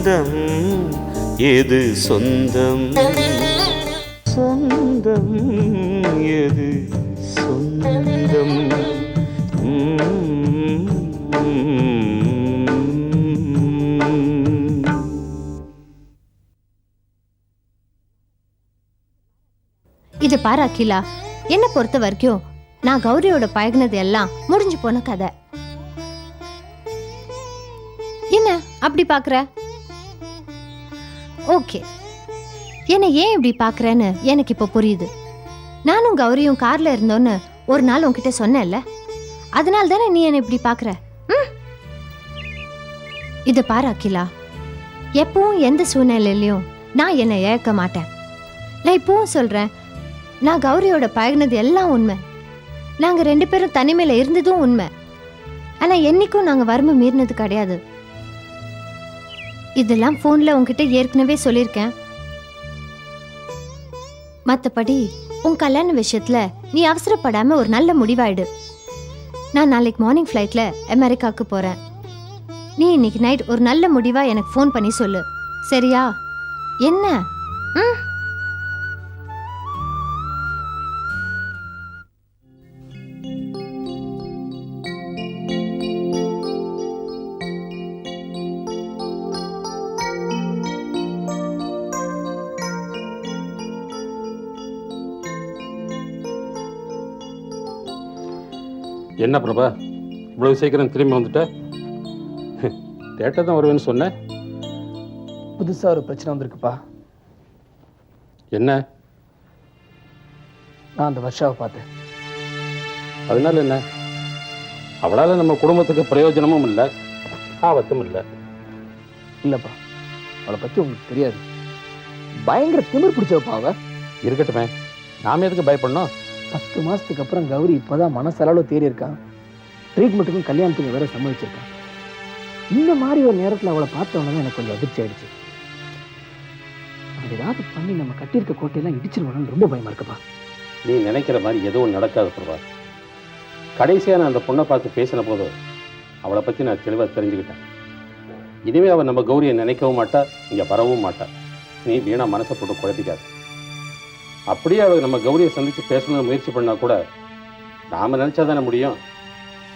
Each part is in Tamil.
சொந்தம் எது சொந்தம்? சொந்தம் எது சொந்தம்? இது பாரு அகிலா என்ன பொறுத்த வரைக்கும் நான் கௌரியோட பழகினது எல்லாம் முடிஞ்சு போன கதை. என்ன அப்படி பாக்குற? ஓகே. என்னை ஏன் இப்படி பார்க்குறேன்னு எனக்கு இப்போ புரியுது. நானும் கௌரியும் காரில் இருந்தோன்னு ஒரு நாள் உன்கிட்ட சொன்னேன்ல. அதனால தானே நீ என்னை இப்படி பார்க்குற? ம்? இதை பாரு அகிலா. எப்பவும் எந்த சூழ்நிலையிலையும் நான் என்னை இழக்க மாட்டேன். நான் இப்பவும் சொல்கிறேன் நான் கௌரியோட பழகினது எல்லாம் உண்மை. நாங்கள் ரெண்டு பேரும் தனிமையில் இருந்ததும் உண்மை. ஆனால் என்னைக்கும் நாங்கள் வறுமை மீறினது கிடையாது. இதெல்லாம் ஃபோனில் உங்ககிட்ட ஏற்கனவே சொல்லியிருக்கேன். மற்றபடி உன் கல்யாண விஷயத்தில் நீ அவசரப்படாமல் ஒரு நல்ல முடிவாயிடு. நான் நாளைக்கு மார்னிங் ஃப்ளைட்டில் அமெரிக்காவுக்கு போகிறேன் நீ இன்னைக்கு நைட் ஒரு நல்ல முடிவாக எனக்கு ஃபோன் பண்ணி சொல்லு. சரியா? என்ன? ம்? என்ன பிரபா? இவ்வளவு சீக்கிரம் திரும்பி வந்துட்ட? லேட்டாக தான் வருவேன்னு சொன்னேன் புதுசாக ஒரு பிரச்சனை வந்திருக்குப்பா. என்ன? நான் அந்த வருஷாவை பார்த்தேன். அதனால என்ன? அவளால நம்ம குடும்பத்துக்கு பிரயோஜனமும் இல்லை ஆபத்தும் இல்லை. இல்லைப்பா அவளை பற்றி உங்களுக்கு தெரியாது. பயங்கர திமிர் பிடிச்சவப்பா அவ. இருக்கட்டுமே. நாம எதுக்கு பயப்படணும்? பத்து மாதத்துக்கு அப்புறம் கௌரி இப்போதான் மனசளவு தேறி இருக்கான் ட்ரீட்மெண்ட்டுக்கும் கல்யாணத்துக்கும் வேற சம்மதிச்சிருக்கான் இந்த மாதிரி ஒரு நேரத்தில் அவளை பார்த்தவொன்னே எனக்கு கொஞ்சம் அதிர்ச்சி ஆயிடுச்சு. அது ஏதாவது பண்ணி நம்ம கட்டியிருக்க கோட்டையெல்லாம் இடிச்சிருவானு ரொம்ப பயமா இருக்குப்பா. நீ நினைக்கிற மாதிரி எதுவும் நடக்காது பிரபா. கடைசியாக நான் அந்த பொண்ணை பார்த்து பேசின போது அவளை பற்றி நான் தெளிவாக தெரிஞ்சுக்கிட்டேன். இனிமே அவள் நம்ம கௌரியை நினைக்கவும் மாட்டா இங்கே வரவும் மாட்டா. நீ வீணா மனசை போட்டு குழப்பிக்காது. அப்படியே அவள் நம்ம கௌரியை சந்தித்து பேசணும்னு முயற்சி பண்ணா கூட நாம் நினச்சா தானே முடியும்.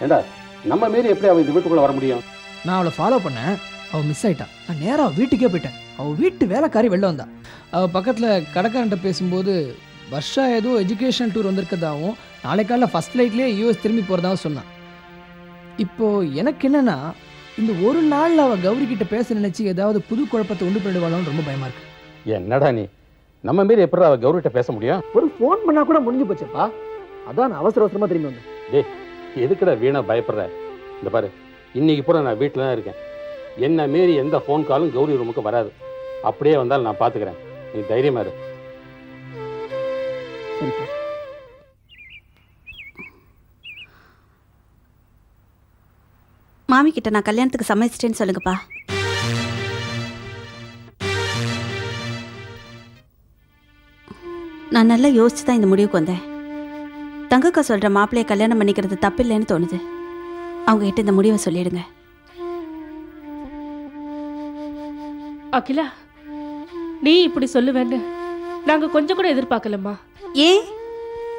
ஏண்டா நம்ம மாரி எப்படி அவள் இந்த வீட்டுக்குள்ளே வர முடியும்? நான் அவளை ஃபாலோ பண்ணேன். அவள் மிஸ் ஆயிட்டா. நான் நேராக வீட்டுக்கே போயிட்டேன். அவள் வீட்டு வேலைக்காரி வெளில வந்தா. அவள் பக்கத்தில் கடைக்காரன்ட்ட பேசும்போது வர்ஷா ஏதோ எஜுகேஷன் டூர் வந்திருக்கதாகவும் நாளை காலைல ஃபஸ்ட் ஃப்ளைட்லேயே யூஎஸ் திரும்பி போகிறதாவும் சொன்னான். இப்போ எனக்கு என்னன்னா இந்த ஒரு நாளில் அவள் கௌரி கிட்ட பேச நினைச்சு ஏதாவது புது குழப்பத்தை உண்டு பண்ணிடுவாளோன்னு ரொம்ப பயமா இருக்கு. என்னடா நீ? நம்ம மாரி எப்படி அவள் கௌரிகிட்ட பேச முடியும்? ஒரு ஃபோன் பண்ணா கூட முடிஞ்சு போச்சுப்பா. அதான் நான் அவசர அவசரமா திரும்பி வந்தேன். எதுக்குடா வீணா பயப்படுற? இந்த பாரு இன்னைக்கு பூரா நான் வீட்டில் தான் இருக்கேன். என்ன மீறி எந்த ஃபோன் காலும் கௌரி ரூமுக்கு வராது. அப்படியே வந்தாலும் நான் பார்த்துக்கிறேன் நீ தைரியமா இரு. சரிப்பா. மாமி கிட்ட நான் கல்யாணத்துக்கு சம்மதிச்சிட்டேன்னு சொல்லுங்கப்பா. நான் நல்லா யோசிச்சு தான் இந்த முடிவுக்கு வந்தேன். தங்கக்கா சொல்ற மாப்பிள்ளைய கல்யாணம் பண்ணிக்கிறது தப்பில்லைன்னு தோணுது. அவங்க கிட்ட இந்த முடிவை சொல்லிடுங்க. அகிலா நீ இப்படி சொல்லுவேன்னு நாங்க கொஞ்சம் கூட எதிர்பார்க்கலம்மா. ஏன்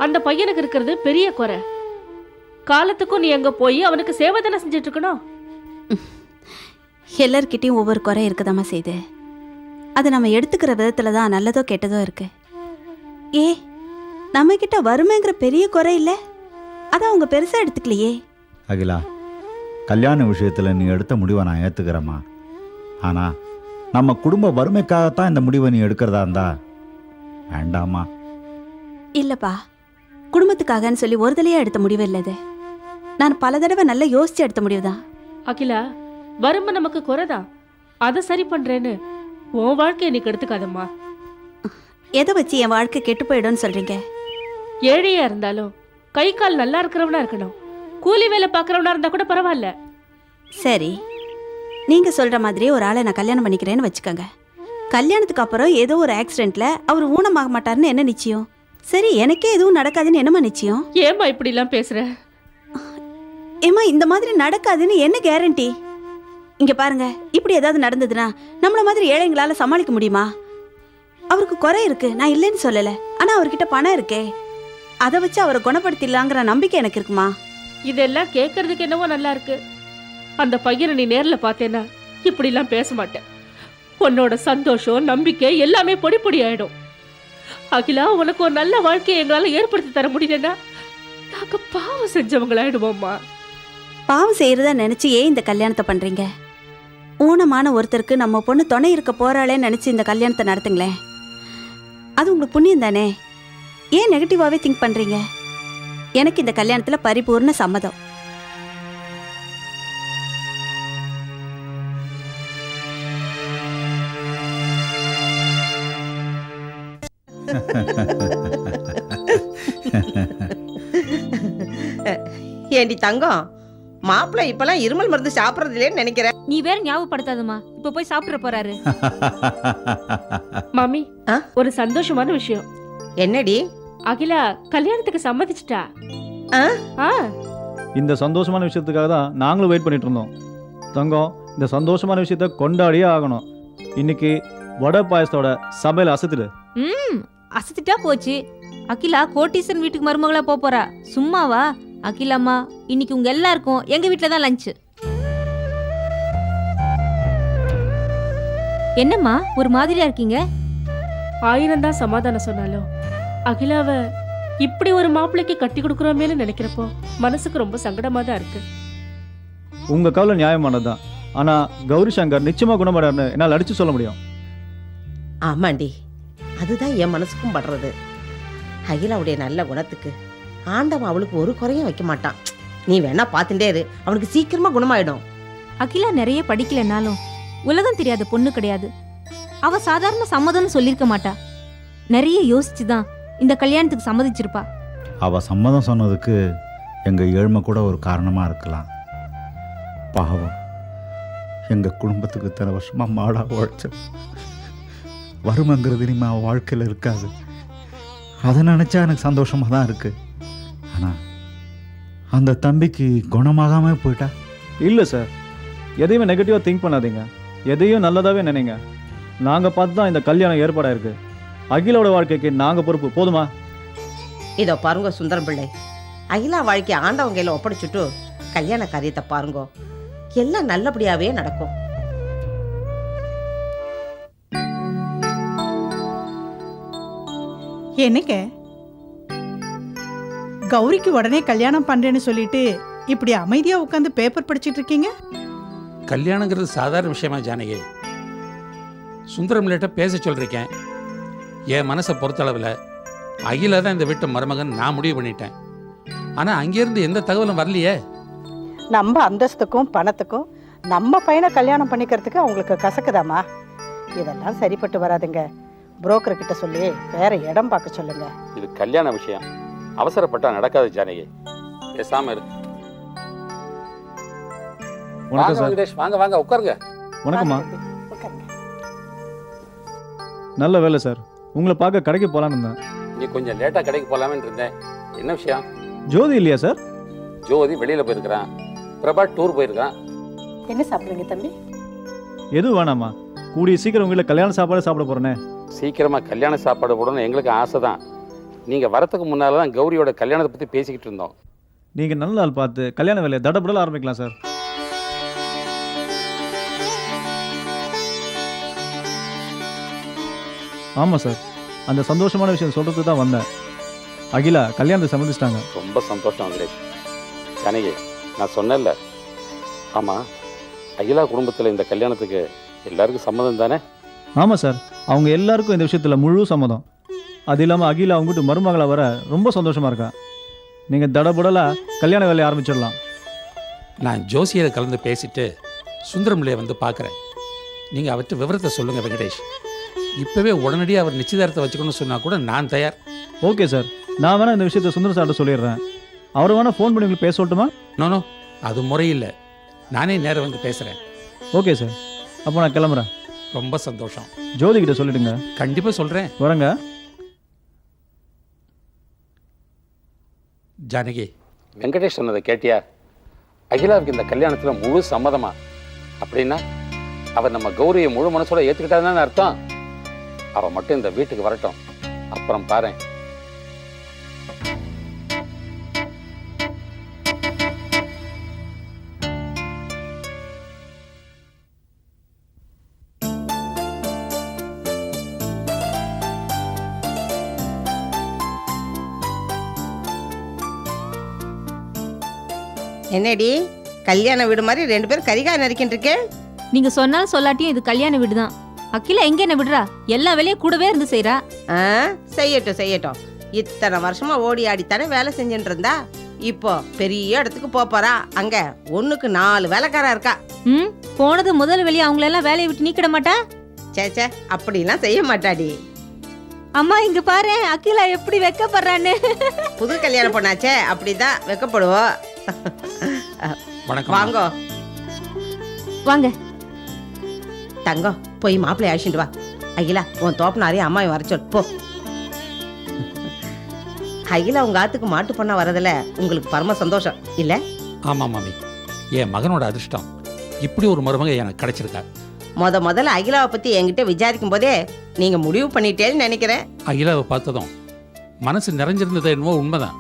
அந்த பையனுக்கு இருக்கிறது பெரிய குறை. காலத்துக்கும் நீ அங்க போய் அவனுக்கு சேவை தானே செஞ்சுட்டு இருக்கணும் எல்லார்கிட்டயும் ஒவ்வொரு குறை இருக்கதாம்மா செய்யுது அது நம்ம எடுத்துக்கிற விதத்துல தான் நல்லதோ கெட்டதோ இருக்கு. ஏ நம்ம கிட்ட வறுமைங்கிற பெரிய குறை இல்லை? அதை அவங்க பெருசா எடுத்துக்கலையே. அகிலா கல்யாண விஷயத்தில் நீ எடுத்த முடிவை நான் ஏற்றுக்கிறேம்மா ஆனால் நம்ம குடும்ப வறுமைக்காகத்தான் இந்த முடிவை நீ எடுக்கிறதா இருந்தா? வேண்டாம்மா. இல்லப்பா குடும்பத்துக்காகன்னு சொல்லி ஒரு தலையா எடுத்த முடிவு இல்லை இது. நான் பல தடவை நல்லா யோசிச்சு எடுத்த முடிவுதான். அகிலா வறுமை நமக்கு குறைதான். அதை சரி பண்றேன்னு உன் வாழ்க்கையை நீ கெடுத்துக்காதம்மா. எதை வச்சு என் வாழ்க்கை கெட்டு போயிடும்னு சொல்றீங்க? ஏழையா இருந்தாலும் கை கால் நல்லா இருக்கிறவனா இருக்கணும். கூலி வேலை பார்க்கறவனா இருந்தா கூட பரவாயில்ல. சரி. நீங்க சொல்ற மாதிரியே ஒரு ஆளை நான் கல்யாணம் பண்ணிக்கிறேன்னு வச்சுக்கோங்க. கல்யாணத்துக்கு அப்புறம் ஏதோ ஒரு ஆக்சிடென்ட்ல அவர் ஊனமாக மாட்டாருன்னு என்ன நிச்சயம்? சரி எனக்கே எதுவும் நடக்காதுன்னு என்னம்மா நிச்சயம்? ஏம்மா இப்படி எல்லாம் பேசுற? ஏம்மா இந்த மாதிரி நடக்காதுன்னு என்ன கேரண்டி இங்க பாருங்க இப்படி ஏதாவது நடந்ததுன்னா நம்மள மாதிரி ஏழைங்களால சமாளிக்க முடியுமா? அவருக்கு குறை இருக்கு நான் இல்லைன்னு சொல்லல. ஆனா அவர்கிட்ட பணம் இருக்கே. அதை வச்சு அவரை குணப்படுத்திடலாங்கிற நம்பிக்கை எனக்கு இருக்குமா? இதெல்லாம் கேட்கறதுக்கு என்னவோ நல்லா இருக்கு. அந்த பையனை நீ நேர்ல பார்த்தேன்னா இப்படிலாம் பேச மாட்டேன். உன்னோட சந்தோஷம் நம்பிக்கை எல்லாமே பொடி பொடி ஆயிடும். அகிலா உனக்கு ஒரு நல்ல வாழ்க்கையை எங்களால ஏற்படுத்தி தர முடியலன்னா நாங்க பாவம் செஞ்சவங்களாயிடுவோம்மா. பாவம் செய்யறதா நினைச்சு ஏன் இந்த கல்யாணத்தை பண்றீங்க? ஊனமான ஒருத்தருக்கு நம்ம பொண்ணு துணை இருக்க போறாளேன்னு நினைச்சு இந்த கல்யாணத்தை நடத்துங்களேன். அது உங்களுக்கு புண்ணியம் தானே? ஏன் நெகட்டிவாகவே திங்க் பண்ணுறீங்க எனக்கு இந்த கல்யாணத்தில் பரிபூர்ண சம்மதம். ஏண்டி தங்கம்? மாப்பிள்ளை இப்பெல்லாம் இருமல் மருந்து சாப்பிட்றது இல்லைன்னு நினைக்கிறேன். நீ வேற ஞாபகப்படுத்தாதம்மா. இப்ப போய் சாப்பிட போறாரு. மாமி ஆ? ஒரு சந்தோஷமான விஷயம். என்னடி? அகிலா கல்யாணத்துக்கு சம்மதிச்சிட்டா? ஆ? ஆ. இந்த சந்தோஷமான விஷயத்துக்காக தான் நாங்களும் வெயிட் பண்ணிட்டு இருந்தோம். தங்கம் இந்த சந்தோஷமான விஷயத்த கொண்டாடியே ஆகணும். இன்னைக்கு வடை பாயசத்தோட சபையில் அசத்துடு. ம் அசத்திட்டா போச்சு. அகிலா கோட்டீசன் வீட்டுக்கு மருமகளா போப் போறா. சும்மாவா? அகிலாம்மா இன்னைக்கு உங்க எல்லாருக்கும் எங்க வீட்ல தான் லஞ்ச் என்னம்மா ஒரு மாதிரியா இருக்கீங்க? ஆயிரம் தான் சமாதானம் சொன்னாலும் அகிலாவ இப்படி ஒரு மாப்பிள்ளைக்கு கட்டி கொடுக்குறோமேனு நினைக்கிறப்போ மனசுக்கு ரொம்ப சங்கடமா தான் இருக்கு. உங்க கவலை நியாயமானது தான் ஆனால் கௌரி சங்கர் நிச்சயமாக குணமடையார்னு என்னால் அடிச்சு சொல்ல முடியும். ஆமாண்டி அதுதான் என் மனசுக்கும் படுறது. அகிலாவுடைய நல்ல குணத்துக்கு ஆண்டவன் அவளுக்கு ஒரு குறையும் வைக்க மாட்டான். நீ வேணா பார்த்துட்டே இரு. அவனுக்கு சீக்கிரமா குணமாயிடும். அகிலா நிறைய படிக்கலனாலும் உலகம் தெரியாத பொண்ணு கிடையாது. அவ சாதாரண சம்மதம்னு சொல்லியிருக்க மாட்டா. நிறைய யோசிச்சு தான் இந்த கல்யாணத்துக்கு சம்மதிச்சிருப்பா. அவ சம்மதம் சொன்னதுக்கு எங்க ஏழ்மை கூட ஒரு காரணமா இருக்கலாம். பாவம். எங்க குடும்பத்துக்கு இத்தனை வருஷமா மாடா உழைச்ச வறுமைங்கிறது இனிமே அவ வாழ்க்கையில் இருக்காது. அதை நினச்சா எனக்கு சந்தோஷமாக தான் இருக்கு. ஆனா அந்த தம்பிக்கு குணமாகாம போயிட்டா? இல்லை சார். எதையுமே நெகட்டிவாக திங்க் பண்ணாதீங்க. எதையும் நல்லதாகவே நினைங்க. நாங்கள் பார்த்து தான் இந்த கல்யாணம் ஏற்பாடாயிருக்கு. அகிலோட வாழ்க்கைக்கு நாங்கள் பொறுப்பு. போதுமா? இதோ பாருங்க சுந்தரம் பிள்ளை. அகிலா வாழ்க்கை ஆண்டவன் கையில ஒப்படைச்சுட்டு கல்யாண காரியத்தை பாருங்க. எல்லாம் நல்லபடியாவே நடக்கும். என்னங்க கௌரிக்கு உடனே கல்யாணம் பண்றேன்னு சொல்லிட்டு இப்படி அமைதியா உட்காந்து பேப்பர் படிச்சிட்டு இருக்கீங்க? கல்யாணங்கிறது சாதாரண விஷயமா ஜானகி? சுந்தரம்லேட்ட பேச சொல்லிருக்கேன். என் மனசை பொறுத்தளவில் அகில தான் இந்த வீட்டு மருமகன் நான் முடிவு பண்ணிட்டேன். ஆனால் அங்கேருந்து எந்த தகவலும் வரலையே. நம்ம அந்தஸ்துக்கும் பணத்துக்கும் நம்ம பையனை கல்யாணம் பண்ணிக்கிறதுக்கு அவங்களுக்கு கசக்குதாமா இதெல்லாம் சரிப்பட்டு வராதுங்க. புரோக்கர் கிட்ட சொல்லி வேற இடம் பார்க்க சொல்லுங்க. இது கல்யாண விஷயம். அவசரப்பட்டா நடக்காது ஜானகி. பேசாம இரு. வணக்கம் சார். வெங்கடேஷ் வாங்க வாங்க உட்காருங்க. வணக்கம்மா. வாங்க. நல்ல வேலை சார். உங்களை பார்க்க கடைக்கு போகலான்னு இருந்தேன். நீ கொஞ்சம் லேட்டாக கடைக்கு போகலாமேன்னு இருந்தேன். என்ன விஷயம்? ஜோதி இல்லையா சார்? ஜோதி வெளியில் போயிருக்கிறான். பிரபா டூர் போயிருக்கான். என்ன சாப்பிடுங்க தம்பி? எதுவும் வேணாம்மா. கூடிய சீக்கிரம் உங்களை கல்யாண சாப்பாடு சாப்பிட போகிறேனே சீக்கிரமாக கல்யாண சாப்பாடு போடணும்னு எங்களுக்கு ஆசை தான் நீங்கள் வரத்துக்கு முன்னால் தான் கௌரியோட கல்யாணத்தை பற்றி பேசிக்கிட்டு இருந்தோம். நீங்கள் நல்ல நாள் பார்த்து கல்யாண வேலையை தடபடல ஆரம்பிக்கலாம் சார். ஆமாம் சார். அந்த சந்தோஷமான விஷயம் சொல்கிறது தான் வந்தேன். அகிலா கல்யாணத்தை சம்மதிச்சிட்டாங்க. ரொம்ப சந்தோஷம் வெங்கடேஷ் ஜானகி நான் சொன்னேன்ல. ஆமாம் அகிலா குடும்பத்தில் இந்த கல்யாணத்துக்கு எல்லாருக்கும் சம்மதம் தானே? ஆமாம் சார். அவங்க எல்லாருக்கும் இந்த விஷயத்தில் முழு சம்மதம். அது இல்லாமல் அகிலா அவங்க வீட்டு மருமகளை வர ரொம்ப சந்தோஷமாக இருக்கா? நீங்கள் தடபுடலாக கல்யாண வேலையை ஆரம்பிச்சிடலாம். நான் ஜோசியரை கலந்து பேசிட்டு சுந்தரம்லையை வந்து பார்க்குறேன் நீங்கள் அவர்கிட்ட விவரத்தை சொல்லுங்கள் வெங்கடேஷ். இப்போவே உடனடியாக அவர் நிச்சயதார்த்தம் வச்சுக்கணும்னு சொன்னால் கூட நான் தயார். Okay sir. நான் வேணால் இந்த விஷயத்தை சுந்தர சார்ட்ட சொல்லிடுறேன். அவரை வேணால் ஃபோன் பண்ணி உங்களுக்கு பேச சொல்லட்டுமா? நோனோ அது முறையில்லை. நானே நேரம் வந்து பேசுகிறேன் ஓகே சார். அப்போ நான் கிளம்புறேன். ரொம்ப சந்தோஷம். ஜோதி கிட்ட சொல்லிடுங்க. கண்டிப்பாக சொல்கிறேன் வரேங்க. ஜானகி. வெங்கடேஷ் சொன்னதை கேட்டியா? அகிலாவுக்கு இந்த கல்யாணத்தில் முழு சம்மதமா? அப்படின்னா அவர் நம்ம கௌரியை முழு மனசோட ஏற்றுக்கிட்டாதான்னு அர்த்தம். அவ மட்டும் இந்த வீட்டுக்கு வரட்டும். அப்புறம் பாரு என்னடி? கல்யாண வீடு மாதிரி ரெண்டு பேரும் கரிகாய் நறுக்கிட்டு இருக்கே நீங்க சொன்னாலும் சொல்லாட்டியும் இது கல்யாண வீடு தான் அகிலா எங்க என்ன விடுறா? எல்லா வேலையும் கூடவே இருந்து செய்றா. ஆ செய்யட்டும் செய்யட்டும். இத்தனை வருஷமா ஓடி ஆடித்தானே வேலை செஞ்சுட்டு இருந்தா இப்போ பெரிய இடத்துக்கு போப் போறா. அங்க ஒண்ணுக்கு நாலு வேலைக்காரா இருக்கா? ம் போனது முதல் வெளியே அவங்கள எல்லாம் வேலையை விட்டு நீக்கிட மாட்டா? சே சே அப்படிலாம் செய்ய மாட்டாடி. அம்மா இங்க பாரு அகிலா எப்படி வெக்கப்படுறான்னு. புது கல்யாணம் பண்ணாச்சே? அப்படிதான் வெக்கப்படுவோம் வணக்கம் வாங்கோ. வாங்க. தங்கம் போய் மாப்பிள்ளை அழைச்சிட்டு வா. அகிலா உன் தோப்பனாரையும் அம்மாவை வர சொல். போ. அகிலா உங்க ஆத்துக்கு மாட்டு பண்ண வரதுல உங்களுக்கு பரம சந்தோஷம். இல்ல? ஆமாம் மாமி. என் மகனோட அதிர்ஷ்டம். இப்படி ஒரு மருமக எனக்கு கிடைச்சிருக்கா. முத முதல்ல அகிலாவை பத்தி என்கிட்ட விசாரிக்கும் போதே நீங்க முடிவு பண்ணிட்டேன்னு நினைக்கிறேன். அகிலாவை பார்த்ததும் மனசு நிறைஞ்சிருந்தது என்னவோ உண்மைதான்.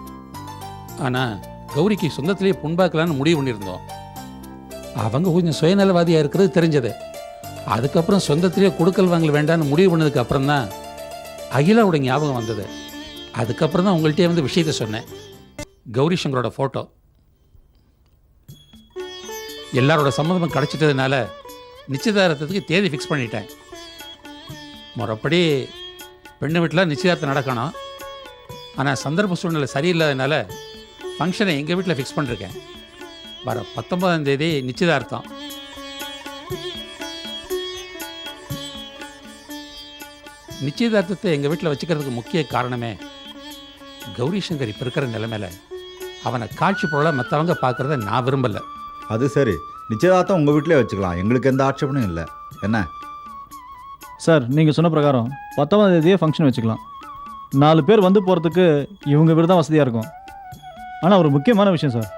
ஆனால் கௌரிக்கு சொந்தத்திலேயே புண்பாக்கலான்னு முடிவு பண்ணியிருந்தோம். அவங்க கொஞ்சம் சுயநலவாதியாக இருக்கிறது தெரிஞ்சது. அதுக்கப்புறம் சொந்தத்திலேயே கொடுக்கல் வாங்கல வேண்டாம்னு முடிவு பண்ணதுக்கு அப்புறம் தான் அகிலாவோட ஞாபகம் வந்தது. அதுக்கப்புறம் தான் உங்கள்கிட்டயே வந்து விஷயத்த சொன்னேன். கௌரி சங்கரோட ஃபோட்டோ எல்லாரோட சம்மந்தமும் கிடச்சிட்டதுனால நிச்சயதார்த்தத்துக்கு தேதி ஃபிக்ஸ் பண்ணிட்டேன். முறைப்படி பெண்ணு வீட்டில் நிச்சயதார்த்தம் நடக்கணும். ஆனால் சந்தர்ப்ப சூழ்நிலை சரியில்லாதனால ஃபங்க்ஷனை எங்கள் வீட்டில் ஃபிக்ஸ் பண்ணிருக்கேன் வர பத்தொன்பதாம் தேதி நிச்சயதார்த்தம். நிச்சயதார்த்தத்தை எங்கள் வீட்டில் வச்சுக்கிறதுக்கு முக்கிய காரணமே கௌரி சங்கர் இப்போ இருக்கிற நிலைமையில அவனை காட்சி பொருளாக மற்றவங்க பார்க்குறத நான் விரும்பலை. அது சரி. நிச்சயதார்த்தம் உங்கள் வீட்டிலே வச்சுக்கலாம். எங்களுக்கு எந்த ஆட்சேபனும் இல்லை. என்ன? சார் நீங்கள் சொன்ன பிரகாரம் பத்தொன்பதாம் தேதியே ஃபங்க்ஷன் வச்சுக்கலாம். நாலு பேர் வந்து போகிறதுக்கு இவங்க வீடு தான் வசதியாக இருக்கும். ஆனால் ஒரு முக்கியமான விஷயம் சார்.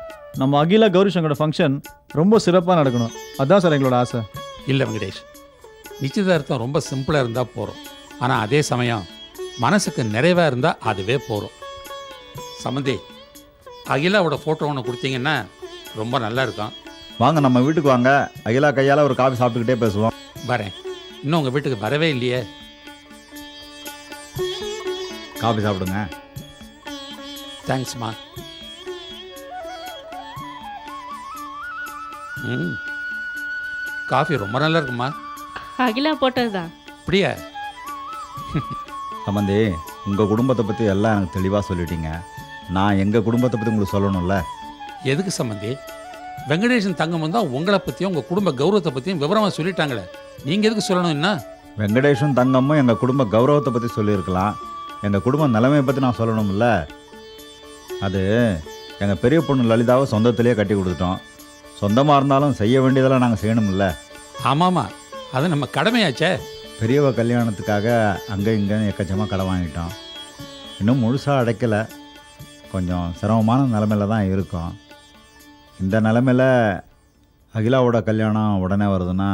நம்ம அகிலா கௌரி சங்கரோட ஃபங்க்ஷன் ரொம்ப சிறப்பாக நடக்கணும். அதுதான் சார் எங்களோட ஆசை. இல்லை வெங்கடேஷ். நிச்சயதார்த்தம் ரொம்ப சிம்பிளாக இருந்தால் போகிறோம் ஆனால் அதே சமயம் மனசுக்கு நிறைவாக இருந்தால் அதுவே போகிறோம் சமந்தி அகிலாவோட ஃபோட்டோ ஒன்று கொடுத்தீங்கன்னா ரொம்ப நல்லா இருக்கும். வாங்க நம்ம வீட்டுக்கு வாங்க. அகிலா கையால் ஒரு காஃபி சாப்பிட்டுக்கிட்டே பேசுவோம். வரேன். இன்னும் உங்கள் வீட்டுக்கு வரவே இல்லையே. காஃபி சாப்பிடுங்க. தேங்க்ஸ்மா ம். காஃபி ரொம்ப நல்லா இருக்குமா அகிலா போட்டதுதான். அப்படியா? சம்பந்தி உங்கள் குடும்பத்தை பற்றி எல்லாம் எனக்கு தெளிவாக சொல்லிட்டீங்க. நான் எங்கள் குடும்பத்தை பற்றி உங்களுக்கு சொல்லணும்ல? எதுக்கு சம்மந்தி வெங்கடேசன் தங்கம் வந்தால் உங்களை பற்றியும் உங்கள் குடும்ப கௌரவத்தை பற்றியும் விவரமாக சொல்லிட்டாங்களே. நீங்கள் எதுக்கு சொல்லணும் என்ன? வெங்கடேஷும் தங்கமும் எங்கள் குடும்ப கௌரவத்தை பற்றி சொல்லியிருக்கலாம். எங்கள் குடும்ப நிலைமையை பற்றி நான் சொல்லணும்ல? அது எங்கள் பெரிய பொண்ணு லலிதாவை சொந்தத்திலேயே கட்டி கொடுத்துட்டோம். சொந்தமாக இருந்தாலும் செய்ய வேண்டியதெல்லாம் நாங்கள் செய்யணும்ல? ஆமாம்மா அது நம்ம கடமையாச்சே. பெரியவ கல்யாணத்துக்காக அங்கே இங்கேன்னு எக்கச்சமாக கடன் வாங்கிட்டோம். இன்னும் முழுசாக அடைக்கலை. கொஞ்சம் சிரமமான நிலமையில தான் இருக்கோம். இந்த நிலமையில அகிலாவோட கல்யாணம் உடனே வருதுன்னா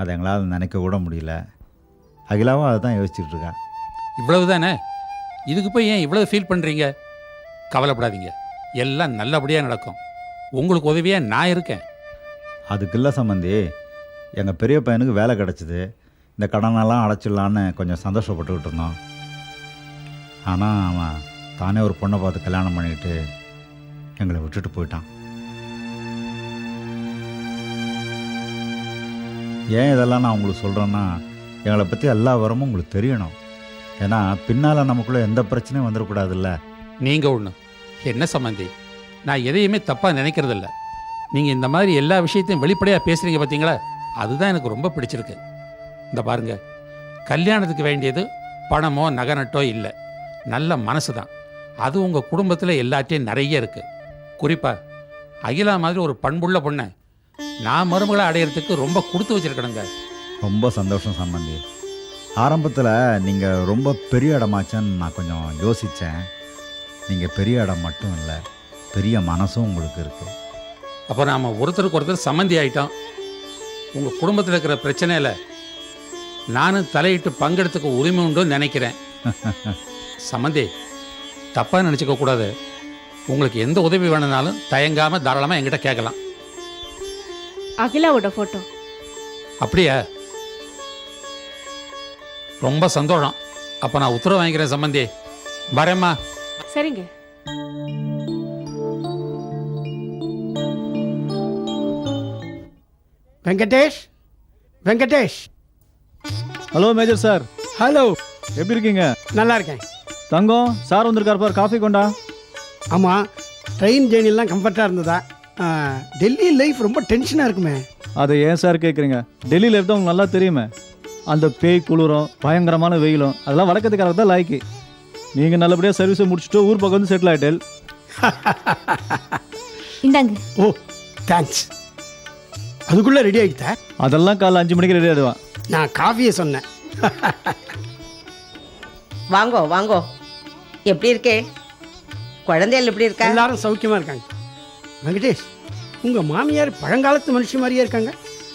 அதை எங்களால் நினைக்க கூட முடியல. அகிலாவும் அதை தான் யோசிச்சுட்டு இருக்கா. இவ்வளவு தானே இதுக்கு போய் ஏன் இவ்வளவு ஃபீல் பண்ணுறீங்க கவலைப்படாதீங்க. எல்லாம் நல்லபடியாக நடக்கும். உங்களுக்கு உதவியாக நான் இருக்கேன். அதுக்கு இல்லை சம்மந்தி எங்கள் பெரிய பையனுக்கு வேலை கிடச்சிது. இந்த கடனெல்லாம் அடைச்சிடலான்னு கொஞ்சம் சந்தோஷப்பட்டுக்கிட்டு இருந்தோம். ஆனால் அவன் தானே ஒரு பொண்ணை பார்த்து கல்யாணம் பண்ணிக்கிட்டு எங்களை விட்டுட்டு போயிட்டான். ஏன் இதெல்லாம் நான் உங்களுக்கு சொல்கிறேன்னா எங்களை பற்றி எல்லா விவரமும் உங்களுக்கு தெரியணும். ஏன்னா பின்னால் நமக்குள்ளே எந்த பிரச்சனையும் வந்துடக்கூடாதுல்ல. நீங்கள் ஒன்று என்ன சம்மந்தி நான் எதையுமே தப்பாக நினைக்கிறதில்ல. நீங்கள் இந்த மாதிரி எல்லா விஷயத்தையும் வெளிப்படையாக பேசுகிறீங்க பார்த்தீங்களா அதுதான் எனக்கு ரொம்ப பிடிச்சிருக்கு. இந்த பாருங்க. கல்யாணத்துக்கு வேண்டியது பணமோ நகை நட்டோ இல்லை. நல்ல மனசு தான். அது உங்கள் குடும்பத்தில் எல்லாத்தையும் நிறைய இருக்குது குறிப்பாக அகிலா மாதிரி ஒரு பண்புள்ள பொண்ணை நான் மருமகளை அடையிறதுக்கு ரொம்ப கொடுத்து வச்சிருக்கணுங்க. ரொம்ப சந்தோஷம் சம்பந்தி ஆரம்பத்தில் நீங்கள் ரொம்ப பெரிய இடமாச்சேன்னு நான் கொஞ்சம் யோசித்தேன் நீங்கள் பெரிய இடம் மட்டும் இல்லை. பெரிய மனசும் உங்களுக்கு இருக்குது அப்போ நாம் ஒருத்தருக்கு ஒருத்தர் சம்மந்தி ஆயிட்டோம். உங்கள் குடும்பத்தில் இருக்கிற பிரச்சனையில் நானும் தலையிட்டு பங்கெடுத்துக்க உரிமை உண்டுன்னு நினைக்கிறேன். சம்மந்தி தப்பாக நினச்சிக்க கூடாது. உங்களுக்கு எந்த உதவி வேணும்னாலும் தயங்காமல் தாராளமாக என்கிட்ட கேட்கலாம். அகிலாவோட போட்டோ அப்படியா? ரொம்ப சந்தோஷம். அப்போ நான் உத்தரவு வாங்கிக்கிறேன் சம்மந்தி. வரேம்மா. சரிங்க. Venkatesh? Venkatesh? Hello major sir hello எப்படி இருக்கீங்க? நல்லா இருக்கேன். தங்கம் சார் வந்திருக்கார் பார். காஃபி கொண்டா? ஆமாம் ட்ரெயின் ஜேர்னிலாம் கம்ஃபர்ட்டாக இருந்ததா? டெல்லி லைஃப் ரொம்ப டென்ஷனாக இருக்குமே. அதை ஏன் சார் கேட்குறீங்க டெல்லியில் இருந்தால் உங்களுக்கு நல்லா தெரியுமே. அந்த பேய் குளிரும் பயங்கரமான வெயிலும் அதெல்லாம் வடக்கத்துக்காரர் தான் லாய்க்கு நீங்கள் நல்லபடியாக சர்வீஸை முடிச்சுட்டு ஊர் பக்கம் வந்து செட்டில் ஆகிட்டேல் இந்தாங்க. ஓ தேங்க்ஸ் அதுக்குள்ளே ரெடி ஆகிட்டா அதெல்லாம் காலைல அஞ்சு மணிக்கு ரெடி ஆகிடுவான் நான் காஃபியை சொன்னேன். வாங்கோ வாங்கோ. எப்படி இருக்கே? குழந்தைகள் எப்படி இருக்கா? எல்லாரும் சௌக்கியமாக இருக்காங்க. வெங்கடேஷ் உங்கள் மாமியார் பழங்காலத்து மனுஷி மாதிரியே இருக்காங்க.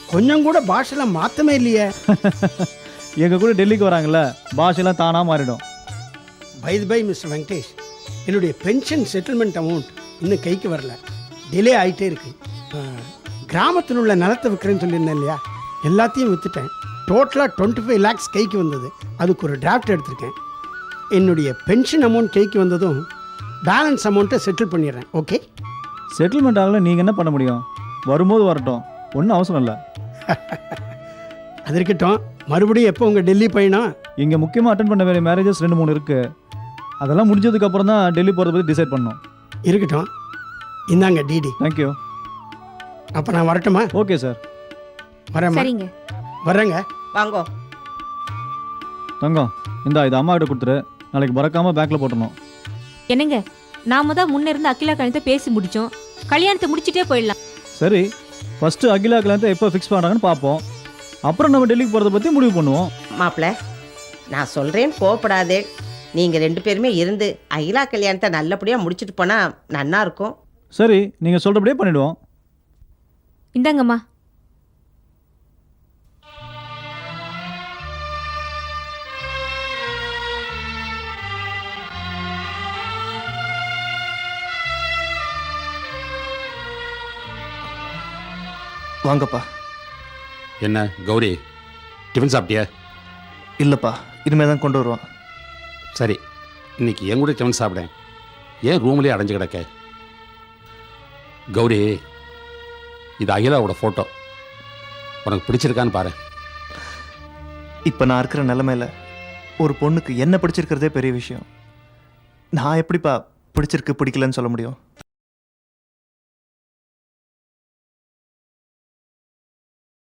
கொஞ்சம் கூட பாஷெல்லாம் மாற்றமே இல்லையே. எங்கள் கூட டெல்லிக்கு வராங்கல்ல பாஷெல்லாம் தானாக மாறிடும். பை பை மிஸ்டர் வெங்கடேஷ் என்னுடைய பென்ஷன் செட்டில்மெண்ட் அமௌண்ட் இன்னும் கைக்கு வரல. டிலே ஆகிட்டே இருக்கு. ஆ, கிராமத்தில் உள்ள நிலத்தை விற்கிறேன்னு சொல்லியிருந்தேன் இல்லையா? எல்லாத்தையும் விற்றுட்டேன் டோட்டலாக டுவெண்ட்டி ஃபைவ் லேக்ஸ் கைக்கு வந்தது. அதுக்கு ஒரு டிராஃப்ட் எடுத்திருக்கேன். என்னுடைய பென்ஷன் அமௌண்ட் கைக்கு வந்ததும் பேலன்ஸ் அமௌண்ட்டை செட்டில் பண்ணிடுறேன். ஓகே செட்டில்மெண்ட் ஆகல நீங்கள் என்ன பண்ண முடியும்? வரும்போது வரட்டும். ஒன்றும் அவசரம் இல்லை. அது இருக்கட்டும். மறுபடியும் எப்போ உங்கள் டெல்லி பயணம்? இங்கே முக்கியமாக அட்டன் பண்ண வேண்டிய மேரேஜஸ் ரெண்டு மூணு இருக்குது அதெல்லாம் முடிஞ்சதுக்கப்புறம் தான் டெல்லி போகிறத பற்றி டிசைட் பண்ணோம் இருக்கட்டும். இந்தாங்க டிடி தேங்க்யூ அப்போ நான் வரட்டுமா? Okay sir. வரேம்மா. சரிங்க. வரேங்க வாங்கோ. தங்கம் இந்தா இது அம்மா கிட்ட கொடுத்துரு. நாளைக்கு மறக்காமல் பேங்க்கில் போட்டணும் என்னங்க? நாம தான் முன்ன இருந்து அகிலா கல்யாணத்தை பேசி முடிச்சோம். கல்யாணத்தை முடிச்சிட்டே போயிடலாம். சரி ஃபஸ்ட்டு அகிலா கல்யாணத்தை எப்போ ஃபிக்ஸ் பண்ணுறாங்கன்னு பார்ப்போம். அப்புறம் நம்ம டெல்லிக்கு போகிறத பற்றி முடிவு பண்ணுவோம். மாப்பிள்ள நான் சொல்கிறேன் கோவப்படாதே. நீங்கள் ரெண்டு பேருமே இருந்து அகிலா கல்யாணத்தை நல்லபடியாக முடிச்சுட்டு போனால் நன்னா இருக்கும். சரி நீங்கள் சொல்கிறபடியே பண்ணிவிடுவோம் இந்தாங்கம்மா. வாங்கப்பா. என்ன கௌரி? டிஃபன் சாப்பிட்டியா? இல்லைப்பா இனிமேல் தான் கொண்டு வருவான். சரி இன்னைக்கு என் கூட டிஃபன் சாப்பிடேன் ஏன் ரூம்லேயே அடைஞ்சு கிடக்க? கௌரி இது அகிலாவோட ஃபோட்டோ உனக்கு பிடிச்சிருக்கான்னு பாரு. இப்போ நான் இருக்கிற நிலமையில ஒரு பொண்ணுக்கு என்ன பிடிச்சிருக்கிறதே பெரிய விஷயம். நான் எப்படிப்பா பிடிச்சிருக்கு பிடிக்கலன்னு சொல்ல முடியும்?